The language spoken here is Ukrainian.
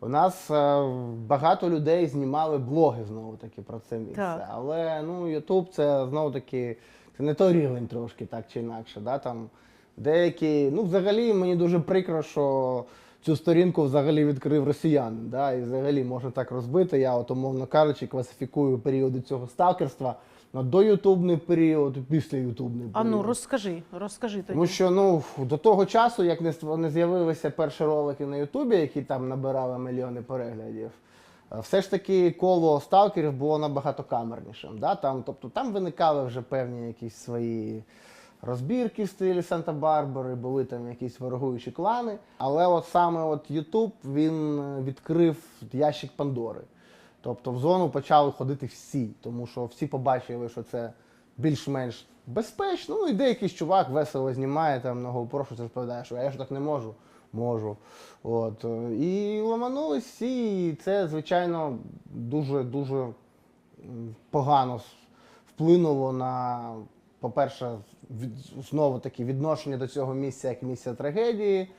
У нас е, багато людей знімали блоги знову таки про це місце. Так. Але ну, Ютуб це знову таки це не той рівень трошки, так чи інакше. Да? Там деякі, ну взагалі мені дуже прикро, що цю сторінку взагалі відкрив росіянин. Да? І взагалі можна так розбити. Я, от, умовно кажучи, класифікую періоди цього сталкерства на доютубний період, після ютубний період. А ну розкажи, розкажи тоді. Тому що ну до того часу, як не не з'явилися перші ролики на Ютубі, які там набирали мільйони переглядів, е, все ж таки коло сталкерів було набагато камернішим. Да? Там, тобто там виникали вже певні якісь свої розбірки в стилі Санта-Барбари, були там якісь ворогуючі клани. Але от саме от Ютуб він е, відкрив ящик Пандори. Тобто в зону почали ходити всі, тому що всі побачили, що це більш-менш безпечно. Ну і деякий чувак весело знімає там на GoPro, що розповідає, що я ж так не можу. Можу. От. е, І ламанулись всі, і це, звичайно, дуже-дуже погано вплинуло на, по-перше, від, знову таки відношення до цього місця як місця трагедії.